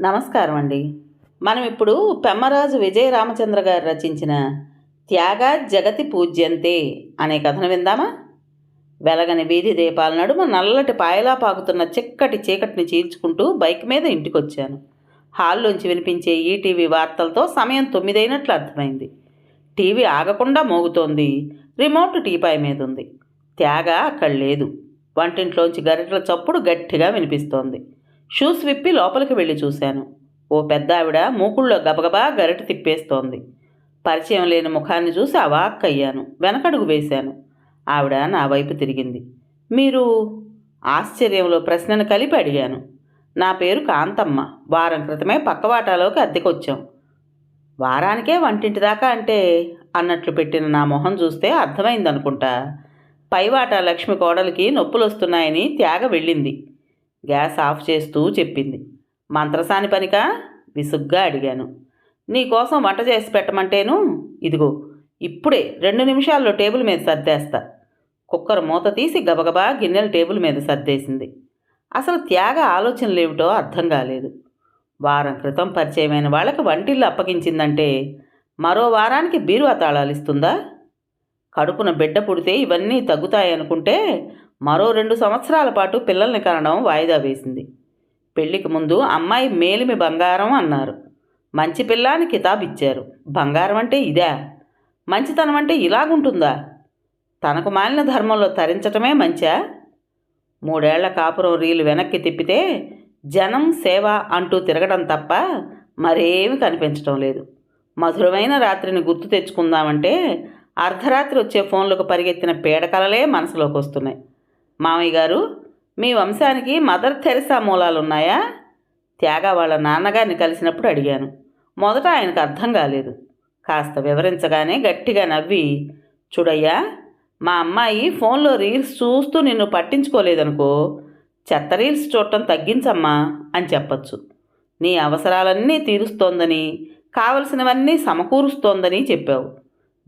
నమస్కారం అండి. మనం ఇప్పుడు పెమ్మరాజు విజయ రామచంద్ర గారు రచించిన త్యాగ జగతి పూజ్యంతే అనే కథను విందామా? వెలగని వీధి దీపాల నడుమ నల్లటి పాయలా పాకుతున్న చిక్కటి చీకటిని చీల్చుకుంటూ బైక్ మీద ఇంటికొచ్చాను. హాల్లోంచి వినిపించే ఈటీవీ వార్తలతో సమయం తొమ్మిదైనట్లు అర్థమైంది. టీవీ ఆగకుండా మోగుతోంది. రిమోట్ టీపాయ్ మీద ఉంది త్యాగ అక్కడ లేదు వంటింట్లోంచి గరిటల చప్పుడు గట్టిగా వినిపిస్తోంది. షూస్ విప్పి లోపలికి వెళ్ళి చూశాను. ఓ పెద్ద ఆవిడ మూకుళ్ళో గబగబా గరిట తిప్పేస్తోంది. పరిచయం లేని ముఖాన్ని చూసి అవాక్కయ్యాను వెనకడుగు వేశాను. ఆవిడ నా వైపు తిరిగింది. మీరు ఆశ్చర్యంలో ప్రశ్నను కలిపి అడిగాను. నా పేరు కాంతమ్మ. వారం క్రితమే పక్కవాటాలోకి అద్దెకొచ్చాం. వారానికే వంటింటి దాకా అంటే అన్నట్లు పెట్టిన నా మొహం చూస్తే అర్థమైందనుకుంటా. పైవాటా లక్ష్మి కోడలికి నొప్పులు వస్తున్నాయని త్యాగ వెళ్ళింది. గ్యాస్ ఆఫ్ చేస్తూ చెప్పింది. మంత్రసాని పనికా? విసుగ్గా అడిగాను. నీకోసం వంట చేసి పెట్టమంటేను? ఇదిగో ఇప్పుడే రెండు నిమిషాల్లో టేబుల్ మీద సర్దేస్తా. కుక్కర్ మూత తీసి గబగబా గిన్నెల టేబుల్ మీద సర్దేసింది. అసలు త్యాగ ఆలోచనలేమిటో అర్థం కాలేదు. వారం క్రితం పరిచయమైన వాళ్ళకి వంటిల్లు అప్పగించిందంటే మరో వారానికి బీరువా తాళాలు ఇస్తుందా కడుపున బిడ్డ పుడితే ఇవన్నీ తగ్గుతాయనుకుంటే మరో రెండు సంవత్సరాల పాటు పిల్లల్ని కనడం వాయిదా వేసింది. పెళ్ళికి ముందు అమ్మాయి మేలిమి బంగారం అన్నారు. మంచి పిల్లాని కితాబ్ ఇచ్చారు. బంగారం అంటే ఇదా? మంచితనం అంటే ఇలాగుంటుందా? తనకు మాలిన ధర్మంలో తరించటమే మంచా? మూడేళ్ళ కాపురం రీలు వెనక్కి తిప్పితే జనం సేవ అంటూ తిరగడం తప్ప మరేమి కనిపించడం లేదు. మధురమైన రాత్రిని గుర్తు తెచ్చుకుందామంటే అర్ధరాత్రి వచ్చే ఫోన్లకు పరిగెత్తిన పీడకలలే మనసులోకి వస్తున్నాయి మామయ్య గారు మీ వంశానికి మదర్ థెరిసా మూలాలు ఉన్నాయా త్యాగ వాళ్ళ నాన్నగారిని కలిసినప్పుడు అడిగాను. మొదట ఆయనకు అర్థం కాలేదు. కాస్త వివరించగానే గట్టిగా నవ్వి చూడయ్యా మా అమ్మాయి ఫోన్లో రీల్స్ చూస్తూ నిన్ను పట్టించుకోలేదనుకో చెత్త రీల్స్ చూడటం తగ్గించమ్మా అని చెప్పచ్చు. నీ అవసరాలన్నీ తీరుస్తోందని కావలసినవన్నీ సమకూరుస్తోందని చెప్పావు.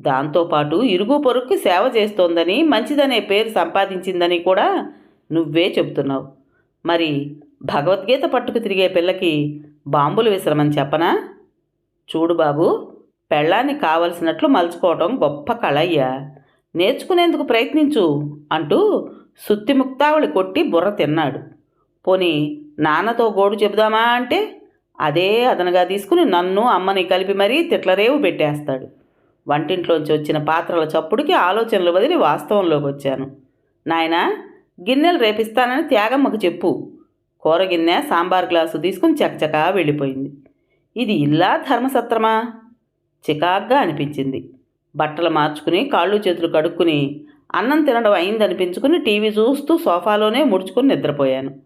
దాంతోపాటు ఇరుగు పొరుక్కి సేవ చేస్తోందని మంచిదనే పేరు సంపాదించిందని కూడా నువ్వే చెబుతున్నావు. మరి భగవద్గీత పట్టుకు తిరిగే పిల్లకి బాంబులు విసరమని చెప్పనా? చూడు బాబు పెళ్ళాన్ని కావలసినట్లు మలుచుకోవటం గొప్ప కళయ్యా. నేర్చుకునేందుకు ప్రయత్నించు అంటూ సుత్తిముక్తావళి కొట్టి బుర్ర తిన్నాడు. పోని నాన్నతో గోడు చెబుదామా అంటే అదే అదనగా తీసుకుని నన్ను అమ్మని కలిపి మరీ తిట్లరేవు పెట్టేస్తాడు. వంటింట్లోంచి వచ్చిన పాత్రల చప్పుడుకి ఆలోచనలు వదిలి వాస్తవంలోకి వచ్చాను. నాయనా గిన్నెలు రేపిస్తానని త్యాగమ్మకు చెప్పు. కూర గిన్నె సాంబార్ గ్లాసు తీసుకుని చకచకా వెళ్ళిపోయింది. ఇది ఇల్లా ధర్మసత్రమా? చికాగ్గా అనిపించింది. బట్టలు మార్చుకుని కాళ్ళు చేతులు కడుక్కుని అన్నం తినడం అయిందనిపించుకుని టీవీ చూస్తూ సోఫాలోనే ముడుచుకుని నిద్రపోయాను.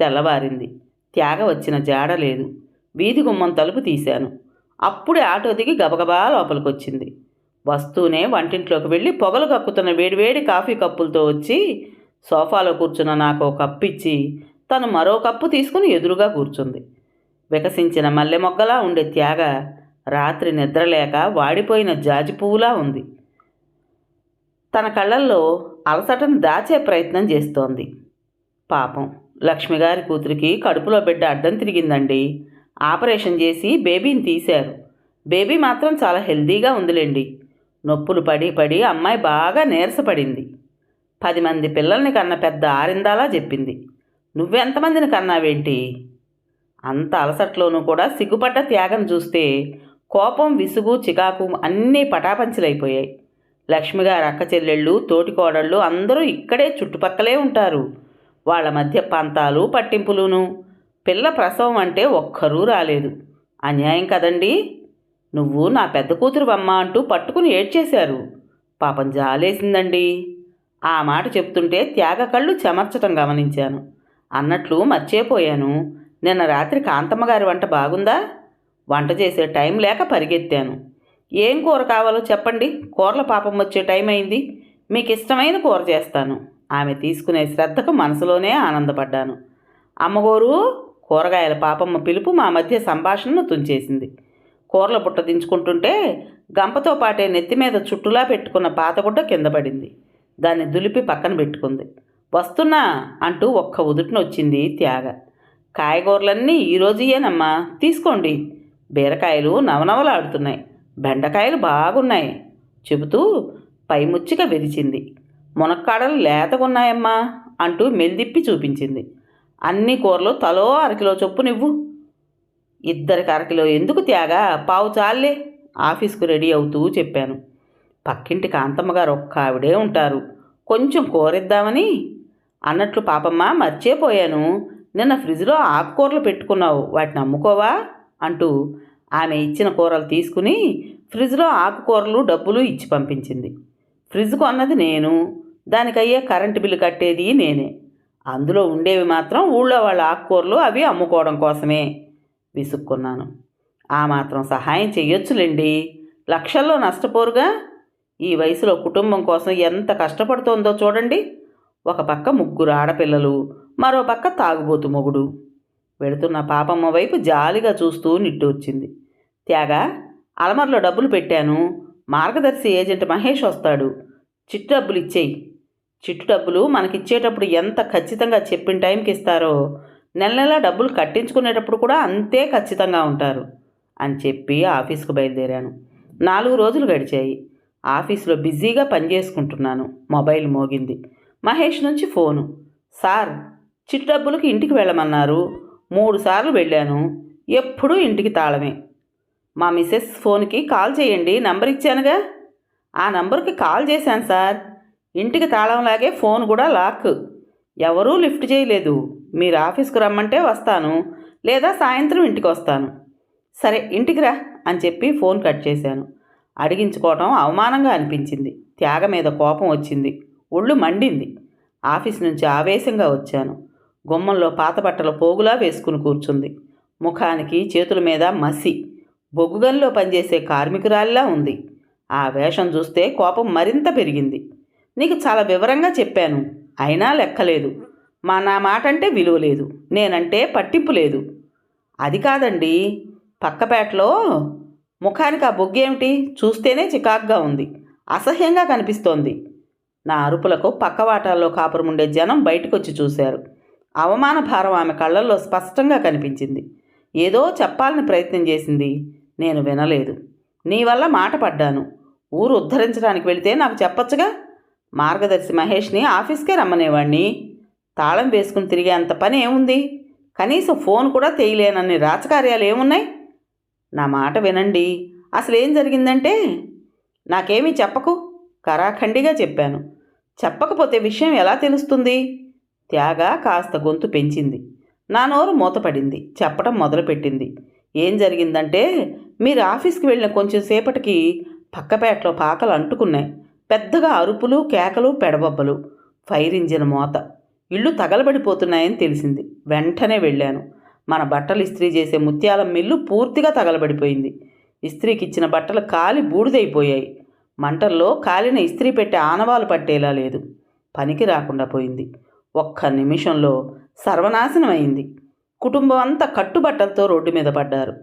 తెల్లవారింది. త్యాగ వచ్చిన జాడ లేదు. వీధి గుమ్మం తలుపు తీశాను. అప్పుడే ఆటో దిగి గబగబా లోపలికొచ్చింది. వస్తూనే వంటింట్లోకి వెళ్ళి పొగలు కక్కుతున్న వేడివేడి కాఫీ కప్పులతో వచ్చి సోఫాలో కూర్చున్న నాకు ఒక కప్పు ఇచ్చి తను మరో కప్పు తీసుకుని ఎదురుగా కూర్చుంది. వికసించిన మల్లె మొగ్గలా ఉండే త్యాగ రాత్రి నిద్రలేక వాడిపోయిన జాజి పువ్వులా ఉంది. తన కళ్ళల్లో అలసటను దాచే ప్రయత్నం చేస్తోంది. పాపం లక్ష్మిగారి కూతురికి కడుపులో బిడ్డ అడ్డం తిరిగిందండి. ఆపరేషన్ చేసి బేబీని తీశారు. బేబీ మాత్రం చాలా హెల్దీగా ఉందిలేండి. నొప్పులు పడి పడి అమ్మాయి బాగా నీరసపడింది. పది మంది పిల్లల్ని కన్న పెద్ద ఆరిందాలా చెప్పింది. నువ్వెంతమందిని కన్నావేంటి? అంత అలసట్లోనూ కూడా సిగ్గుపడ్డ త్యాగం చూస్తే కోపం విసుగు చికాకు అన్నీ పటాపంచలైపోయాయి. లక్ష్మిగారు అక్క చెల్లెళ్ళు తోటి కోడళ్ళు అందరూ ఇక్కడే చుట్టుపక్కలే ఉంటారు. వాళ్ళ మధ్య పంతాలు పట్టింపులును. పిల్ల ప్రసవం అంటే ఒక్కరూ రాలేదు. అన్యాయం కదండీ? నువ్వు నా పెద్ద కూతురు అమ్మ అంటూ పట్టుకుని ఏడ్చేశారు. పాపం జాలేసిందండి. ఆ మాట చెప్తుంటే త్యాగ కళ్ళు చెమర్చటం గమనించాను. అన్నట్లు మర్చిపోయాను. నిన్న రాత్రి కాంతమ్మ గారి వంట బాగుందా? వంట చేసే టైం లేక పరిగెత్తాను. ఏం కూర కావాలో చెప్పండి. కూరల పాపం వచ్చే టైం అయింది. మీకు ఇష్టమైన కూర చేస్తాను. ఆమె తీసుకునే శ్రద్ధకు మనసులోనే ఆనందపడ్డాను. అమ్మగోరు కూరగాయల పాపమ్మ పిలుపు మా మధ్య సంభాషణను తుంచేసింది. కూరల బుట్ట దించుకుంటుంటే గంపతో పాటే నెత్తి మీద చుట్టులా పెట్టుకున్న పాతగుడ్డ కింద పడింది. దాన్ని దులిపి పక్కన పెట్టుకుంది. వస్తున్నా అంటూ ఒక్క ఉదుటిన వచ్చింది త్యాగ. కాయగూరలన్నీ ఈరోజుయేనమ్మా తీసుకోండి. బీరకాయలు నవనవలాడుతున్నాయి. బెండకాయలు బాగున్నాయి చెబుతూ పైముచ్చిక విరిచింది మునక్కాడలు లేతగున్నాయమ్మా అంటూ మెల్దిప్పి చూపించింది. అన్ని కూరలు తలో అరకిలో చొప్పునివ్వు. ఇద్దరికి అరకిలో ఎందుకు త్యాగా? పావు చాలే ఆఫీస్కు రెడీ అవుతూ చెప్పాను. పక్కింటి కాంతమ్మ గారు ఒక్క ఆవిడే ఉంటారు. కొంచెం కూరిద్దామని? అన్నట్లు పాపమ్మ మర్చిపోయాను. నిన్న ఫ్రిడ్జ్లో ఆకుకూరలు పెట్టుకున్నావు. వాటిని అమ్ముకోవా? అంటూ ఆమె ఇచ్చిన కూరలు తీసుకుని ఫ్రిడ్జ్లో ఆకుకూరలు డబ్బులు ఇచ్చి పంపించింది. ఫ్రిడ్జ్ కొన్నది నేను. దానికయ్యే కరెంటు బిల్లు కట్టేది నేనే. అందులో ఉండేవి మాత్రం ఊళ్ళో వాళ్ళ ఆకుకూరలు అవి అమ్ముకోవడం కోసమే. విసుక్కున్నాను. ఆ మాత్రం సహాయం చెయ్యొచ్చులేండి లక్షల్లో నష్టపోరుగా? ఈ వయసులో కుటుంబం కోసం ఎంత కష్టపడుతోందో చూడండి. ఒక పక్క ముగ్గురు ఆడపిల్లలు మరో పక్క తాగుబోతు మొగుడు. వెళుతున్న పాపమ్మ వైపు జాలిగా చూస్తూ నిట్టూర్చింది. త్యాగా అలమర్లో డబ్బులు పెట్టాను. మార్గదర్శి ఏజెంట్ మహేష్ వస్తాడు. చిట్టు డబ్బులు ఇచ్చేయి. చిట్టు డబ్బులు మనకిచ్చేటప్పుడు ఎంత ఖచ్చితంగా చెప్పిన టైంకి ఇస్తారో నెల నెల డబ్బులు కట్టించుకునేటప్పుడు కూడా అంతే ఖచ్చితంగా ఉంటారు అని చెప్పి ఆఫీస్కు బయలుదేరాను. నాలుగు రోజులు గడిచాయి. ఆఫీసులో బిజీగా పనిచేసుకుంటున్నాను. మొబైల్ మోగింది. మహేష్ నుంచి ఫోను. సార్ చిట్టు డబ్బులకి ఇంటికి వెళ్ళమన్నారు. మూడు సార్లు వెళ్ళాను. ఎప్పుడూ ఇంటికి తాళమే. మా మిసెస్ ఫోన్కి కాల్ చేయండి. నంబర్ ఇచ్చానుగా? ఆ నంబర్కి కాల్ చేశాను సార్. ఇంటికి తాళంలాగే ఫోన్ కూడా లాక్. ఎవరూ లిఫ్ట్ చేయలేదు. మీరు ఆఫీస్కి రమ్మంటే వస్తాను లేదా సాయంత్రం ఇంటికి వస్తాను. సరే ఇంటికి రా అని చెప్పి ఫోన్ కట్ చేశాను. అడిగించుకోవటం అవమానంగా అనిపించింది. త్యాగ మీద కోపం వచ్చింది. ఒళ్ళు మండింది. ఆఫీస్ నుంచి ఆవేశంగా వచ్చాను. గుమ్మంలో పాత బట్టల పోగులా వేసుకుని కూర్చుంది. ముఖానికి చేతుల మీద మసి. బొగ్గుగల్లో పనిచేసే కార్మికురాలిలా ఉంది. ఆ వేషం చూస్తే కోపం మరింత పెరిగింది. నీకు చాలా వివరంగా చెప్పాను. అయినా లెక్కలేదు. మా నా మాట అంటే విలువ లేదు. నేనంటే పట్టింపు లేదు. అది కాదండి. పక్కపేటలో ముఖానికి ఆ బొగ్గేమిటి చూస్తేనే చికాగ్గా ఉంది. అసహ్యంగా కనిపిస్తోంది. నా అరుపులకు పక్కవాటాల్లో కాపురముండే జనం బయటకొచ్చి చూశారు. అవమాన భారం ఆమె కళ్ళల్లో స్పష్టంగా కనిపించింది. ఏదో చెప్పాలని ప్రయత్నం చేసింది. నేను వినలేదు. నీ వల్ల మాట పడ్డాను. ఊరు ఉద్ధరించడానికి వెళితే నాకు చెప్పొచ్చుగా? మార్గదర్శి మహేష్ని ఆఫీస్కే రమ్మనేవాణ్ణి. తాళం వేసుకుని తిరిగే అంత పని ఏముంది? కనీసం ఫోన్ కూడా తేయలేనన్ని రాచకార్యాలు ఏమున్నాయి? నా మాట వినండి. అసలు ఏం జరిగిందంటే నాకేమీ చెప్పకు? కరాఖండిగా చెప్పాను. చెప్పకపోతే విషయం ఎలా తెలుస్తుంది? త్యాగ కాస్త గొంతు పెంచింది. నా నోరు మూతపడింది. చెప్పడం మొదలుపెట్టింది. ఏం జరిగిందంటే మీరు ఆఫీస్కి వెళ్ళిన కొంచెం సేపటికి పక్కపేటలో పాకలు అంటుకున్నాయి. పెద్దగా అరుపులు కేకలు పెడబొబ్బలు. ఫైర్ ఇంజిన్ మోత. ఇళ్ళు తగలబడిపోతున్నాయని తెలిసింది. వెంటనే వెళ్ళాను. మన బట్టలు ఇస్త్రీ చేసే ముత్యాల మిల్లు పూర్తిగా తగలబడిపోయింది. ఇస్త్రీకి ఇచ్చిన బట్టలు కాలి బూడిదైపోయాయి. మంటల్లో కాలిన ఇస్త్రీ పెట్టే ఆనవాలు పట్టేలా లేదు. పనికి రాకుండా పోయింది. ఒక్క నిమిషంలో సర్వనాశనం అయింది. కుటుంబం అంతా కట్టుబట్టలతో రోడ్డు మీద పడ్డారు.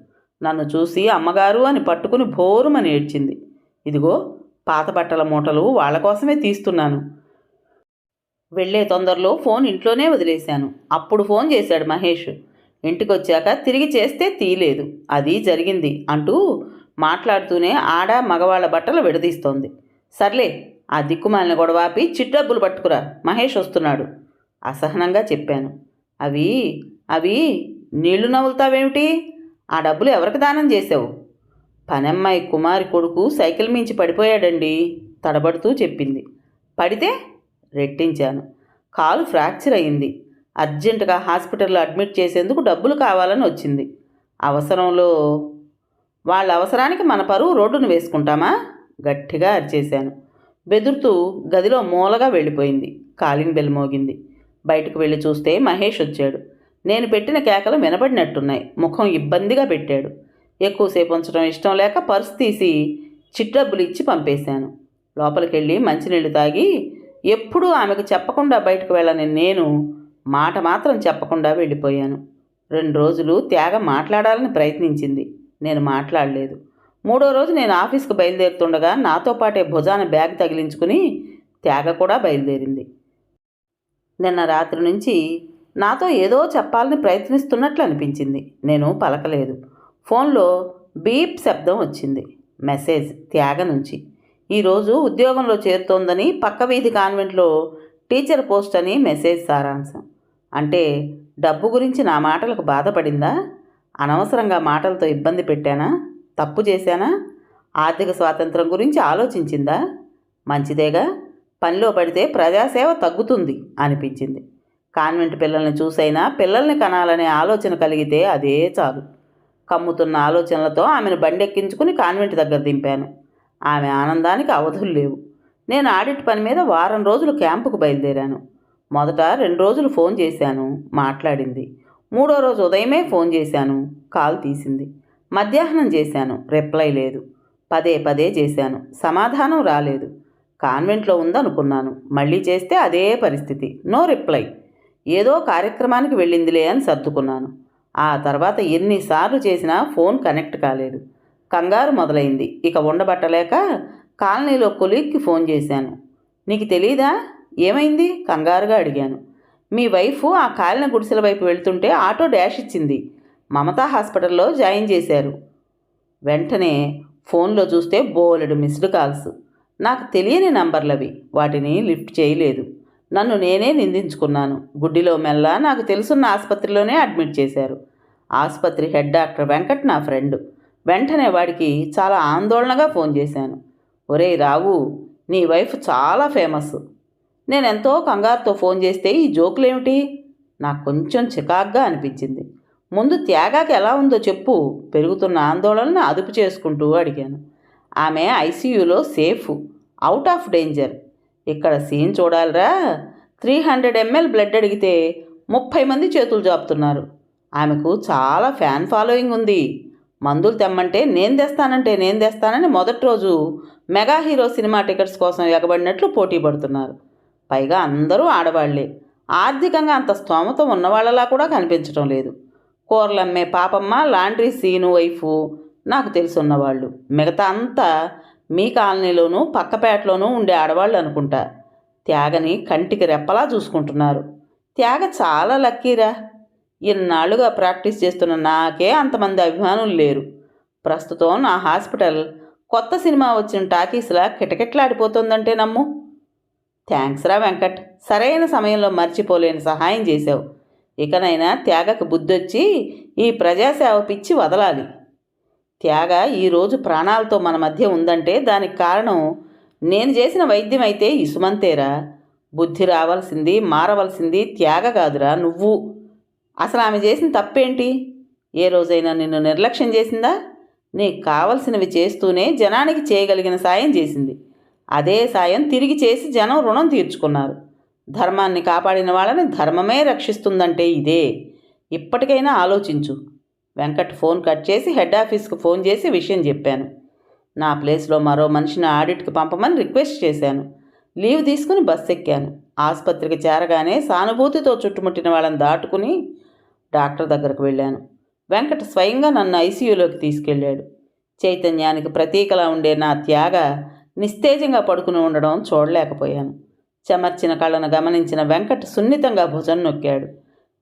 నన్ను చూసి అమ్మగారు అని పట్టుకుని భోరుమని ఏడ్చింది ఇదిగో పాత బట్టల మూటలు వాళ్ళ కోసమే తీస్తున్నాను. వెళ్ళే తొందరలో ఫోన్ ఇంట్లోనే వదిలేశాను. అప్పుడు ఫోన్ చేశాడు మహేష్. ఇంటికి వచ్చాక తిరిగి చేస్తే తీయలేదు అది జరిగింది అంటూ మాట్లాడుతూనే ఆడ మగవాళ్ళ బట్టలు విడదీస్తోంది. సర్లే ఆ దిక్కుమాలిన గొడవాపి చిట్టబ్బులు పట్టుకురా మహేష్ వస్తున్నాడు. అసహనంగా చెప్పాను. అవి అవి నీళ్ళు నవ్వులుతావేమిటి ఆ డబ్బులు ఎవరికి దానం చేసావు పనమ్మాయి కుమారి కొడుకు సైకిల్ మించి పడిపోయాడండి తడబడుతూ చెప్పింది. పడితే రెట్టించాను. కాలు ఫ్రాక్చర్ అయింది. అర్జెంటుగా హాస్పిటల్లో అడ్మిట్ చేసేందుకు డబ్బులు కావాలని వచ్చింది. అవసరంలో వాళ్ళ అవసరానికి మన పరువు రోడ్డును వేసుకుంటామా? గట్టిగా అరిచేశాను. బెదురుతూ గదిలో మూలగా వెళ్ళిపోయింది. కాలింగ్ బెల్ మోగింది. బయటకు వెళ్ళి చూస్తే మహేష్ వచ్చాడు. నేను పెట్టిన కేకలు వినబడినట్టున్నాయి ముఖం ఇబ్బందిగా పెట్టాడు. ఎక్కువసేపు ఉంచడం ఇష్టం లేక పర్స్ తీసి చిట్టబ్బులు ఇచ్చి పంపేశాను. లోపలికెళ్ళి మంచినీళ్ళు తాగి ఎప్పుడూ ఆమెకు చెప్పకుండా బయటకు వెళ్ళని నేను మాట మాత్రం చెప్పకుండా వెళ్ళిపోయాను. రెండు రోజులు త్యాగ మాట్లాడాలని ప్రయత్నించింది. నేను మాట్లాడలేదు. మూడో రోజు నేను ఆఫీస్కి బయలుదేరుతుండగా నాతో పాటే భుజాన బ్యాగ్ తగిలించుకుని త్యాగ కూడా బయలుదేరింది. నిన్న రాత్రి నుంచి నాతో ఏదో చెప్పాలని ప్రయత్నిస్తున్నట్లు అనిపించింది. నేను పలకలేదు. ఫోన్లో బీప్ శబ్దం వచ్చింది. మెసేజ్ త్యాగ నుంచి. ఈరోజు ఉద్యోగంలో చేరుతోందని పక్క వీధి కాన్వెంట్లో టీచర్ పోస్ట్ అని మెసేజ్ సారాంశం. అంటే డబ్బు గురించి నా మాటలకు బాధపడిందా? అనవసరంగా మాటలతో ఇబ్బంది పెట్టానా? తప్పు చేశానా? ఆర్థిక స్వాతంత్రం గురించి ఆలోచించిందా? మంచిదేగా? పనిలో పడితే ప్రజాసేవ తగ్గుతుంది అనిపించింది. కాన్వెంట్ పిల్లల్ని చూసైనా పిల్లల్ని కనాలనే ఆలోచన కలిగితే అదే చాలు. కమ్ముతున్న ఆలోచనలతో ఆమెను బండెక్కించుకుని కాన్వెంట్ దగ్గర దింపాను. ఆమె ఆనందానికి అవధులు లేవు. నేను ఆడిట్ పని మీద వారం రోజులు క్యాంపుకు బయలుదేరాను. మొదట రెండు రోజులు ఫోన్ చేశాను. మాట్లాడింది. మూడో రోజు ఉదయమే ఫోన్ చేశాను. కాల్ తీసింది. మధ్యాహ్నం చేశాను. రిప్లై లేదు. పదే పదే చేశాను. సమాధానం రాలేదు. కాన్వెంట్లో ఉందనుకున్నాను. మళ్ళీ చేస్తే అదే పరిస్థితి. No reply. ఏదో కార్యక్రమానికి వెళ్ళిందిలే అని సర్దుకున్నాను. ఆ తర్వాత ఎన్నిసార్లు చేసినా ఫోన్ కనెక్ట్ కాలేదు. కంగారు మొదలైంది. ఇక ఉండబట్టలేక కాలనీలో కొలీగ్కి ఫోన్ చేశాను. నీకు తెలీదా? ఏమైంది? కంగారుగా అడిగాను. మీ వైఫ్ ఆ కాలిన గుడిసెల వైపు వెళ్తుంటే ఆటో డాష్ ఇచ్చింది. మమతా హాస్పిటల్లో జాయిన్ చేశారు. వెంటనే ఫోన్లో చూస్తే బోలెడు మిస్డ్ కాల్స్. నాకు తెలియని నంబర్లవి. వాటిని లిఫ్ట్ చేయలేదు. నన్ను నేనే నిందించుకున్నాను. గుడ్డిలో మెల్ల నాకు తెలుసున్న ఆసుపత్రిలోనే అడ్మిట్ చేశారు. ఆసుపత్రి హెడ్ డాక్టర్ వెంకట్ నా ఫ్రెండ్. వెంటనే వాడికి చాలా ఆందోళనగా ఫోన్ చేశాను. ఒరేయ్ రావు నీ వైఫ్ చాలా ఫేమస్. నేను ఎంతో కంగారుతో ఫోన్ చేస్తే ఈ జోకులేమిటి? నాకు కొంచెం చికాగ్గా అనిపించింది. ముందు త్యాగాకి ఎలా ఉందో చెప్పు పెరుగుతున్న ఆందోళనను అదుపు చేసుకుంటూ అడిగాను. ఆమె ఐసీయూలో సేఫ్ అవుట్ ఆఫ్ డేంజర్. ఇక్కడ సీన్ చూడాలిరా. త్రీ హండ్రెడ్ ఎంఎల్ బ్లడ్ అడిగితే ముప్పై మంది చేతులు జాపుతున్నారు. ఆమెకు చాలా ఫ్యాన్ ఫాలోయింగ్ ఉంది. మందులు తెమ్మంటే నేను తెస్తానంటే నేను తెస్తానని మొదటి రోజు మెగా హీరో సినిమా టికెట్స్ కోసం ఎగబడినట్లు పోటీ పడుతున్నారు. పైగా అందరూ ఆడవాళ్ళే. ఆర్థికంగా అంత స్తోమత ఉన్నవాళ్ళలా కూడా కనిపించడం లేదు. కూరలమ్మే పాపమ్మ లాండ్రీ సీను వైఫు నాకు తెలుసున్నవాళ్ళు. మిగతా అంతా మీ కాలనీలోనూ పక్కపేటలోనూ ఉండే ఆడవాళ్ళు అనుకుంటా. త్యాగని కంటికి రెప్పలా చూసుకుంటున్నారు. త్యాగ చాలా లక్కీరా ఇన్నాళ్ళుగా ప్రాక్టీస్ చేస్తున్న నాకే అంతమంది అభిమానులు లేరు. ప్రస్తుతం నా హాస్పిటల్ కొత్త సినిమా వచ్చిన టాకీస్లా కిటకిట్లాడిపోతుందంటే నమ్ము. థ్యాంక్స్ రా వెంకట్. సరైన సమయంలో మర్చిపోలేని సహాయం చేశావు. ఇకనైనా త్యాగకు బుద్ధొచ్చి ఈ ప్రజాసేవ పిచ్చి వదలాలి. త్యాగ ఈరోజు ప్రాణాలతో మన మధ్య ఉందంటే దానికి కారణం నేను చేసిన వైద్యం అయితే ఇసుమంతేరా. బుద్ధి రావాల్సింది మారవలసింది త్యాగ కాదురా నువ్వు. అసలు ఆమె చేసిన తప్పేంటి? ఏ రోజైనా నిన్ను నిర్లక్ష్యం చేసిందా? నీకు కావలసినవి చేస్తూనే జనానికి చేయగలిగిన సాయం చేసింది. అదే సాయం తిరిగి చేసి జనం రుణం తీర్చుకున్నారు. ధర్మాన్ని కాపాడిన వాళ్ళని ధర్మమే రక్షిస్తుందంటే ఇదే. ఇప్పటికైనా ఆలోచించు. వెంకట్ ఫోన్ కట్ చేసి హెడ్ ఆఫీస్కి ఫోన్ చేసి విషయం చెప్పాను. నా ప్లేస్లో మరో మనిషిని ఆడిట్కి పంపమని రిక్వెస్ట్ చేశాను. లీవ్ తీసుకుని బస్ ఎక్కాను. ఆసుపత్రికి చేరగానే సానుభూతితో చుట్టుముట్టిన వాళ్ళని దాటుకుని డాక్టర్ దగ్గరకు వెళ్ళాను. వెంకట్ స్వయంగా నన్ను ఐసీయూలోకి తీసుకెళ్ళాడు. చైతన్యానికి ప్రతీకలా ఉండే నా త్యాగ నిస్తేజంగా పడుకుని ఉండడం చూడలేకపోయాను. చెమర్చిన కళ్ళను గమనించిన వెంకట్ సున్నితంగా భుజం నొక్కాడు.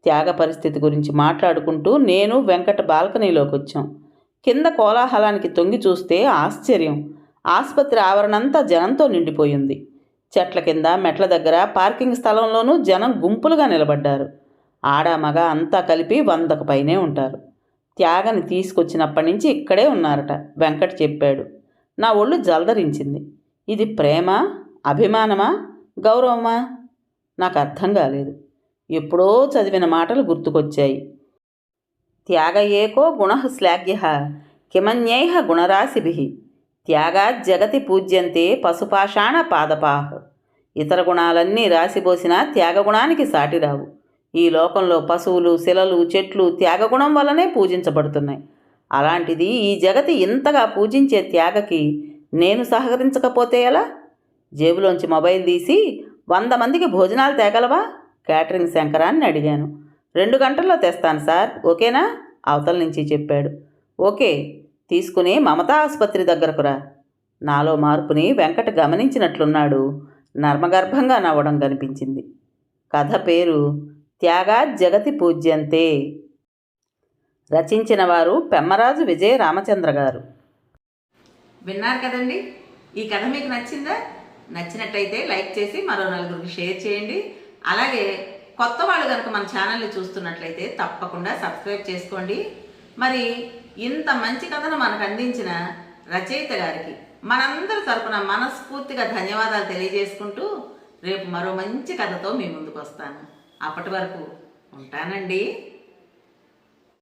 త్యాగ పరిస్థితి గురించి మాట్లాడుకుంటూ నేను వెంకట బాల్కనీలోకి వచ్చాం. కింద కోలాహలానికి తొంగి చూస్తే ఆశ్చర్యం. ఆసుపత్రి ఆవరణంతా జనంతో నిండిపోయింది. చెట్ల కింద మెట్ల దగ్గర పార్కింగ్ స్థలంలోనూ జనం గుంపులుగా నిలబడ్డారు. ఆడ మగ అంతా కలిపి వందకు పైనే ఉంటారు. త్యాగని తీసుకొచ్చినప్పటి నుంచి ఇక్కడే ఉన్నారట వెంకట్ చెప్పాడు. నా ఒళ్ళు జలదరించింది. ఇది ప్రేమ అభిమానమా గౌరవమా? నాకు అర్థం కాలేదు. ఎప్పుడో చదివిన మాటలు గుర్తుకొచ్చాయి. త్యాగ ఏకో గుణ శ్లాఘ్య కిమన్యైహ గుణరాశిభి త్యాగా జగతి పూజ్యంతే పశుపాషాణ పాదపాహ ఇతర గుణాలన్నీ రాసిపోసినా త్యాగగుణానికి సాటిరావు. ఈ లోకంలో పశువులు శిలలు చెట్లు త్యాగగుణం వల్లనే పూజించబడుతున్నాయి. అలాంటిది ఈ జగతి ఇంతగా పూజించే త్యాగకి నేను సహకరించకపోతే ఎలా? జేబులోంచి మొబైల్ తీసి వంద మందికి భోజనాలు తేగలవా? క్యాటరింగ్ శంకరాన్ని అడిగాను. రెండు గంటల్లో తెస్తాను సార్ ఓకేనా? అవతల నుంచి చెప్పాడు. ఓకే తీసుకుని మమతా ఆసుపత్రి దగ్గరకు రా. నాలో మార్పుని వెంకట గమనించినట్లున్నాడు. నర్మగర్భంగా నవ్వడం కనిపించింది. కథ పేరు త్యాగా జగతి పూజ్యంతే. రచించిన వారు పెమ్మరాజు విజయ రామచంద్ర గారు. విన్నారు కదండి? ఈ కథ మీకు నచ్చిందా? నచ్చినట్టయితే లైక్ చేసి మరో నలుగురికి షేర్ చేయండి. అలాగే కొత్త వాళ్ళు కనుక మన ఛానల్ని చూస్తున్నట్లయితే తప్పకుండా సబ్స్క్రైబ్ చేసుకోండి. మరి ఇంత మంచి కథను మనకు అందించిన రచయిత గారికి మనందరి తరపున మనస్ఫూర్తిగా ధన్యవాదాలు తెలియజేసుకుంటూ రేపు మరో మంచి కథతో మీ ముందుకు వస్తాను. అప్పటి వరకు ఉంటానండి.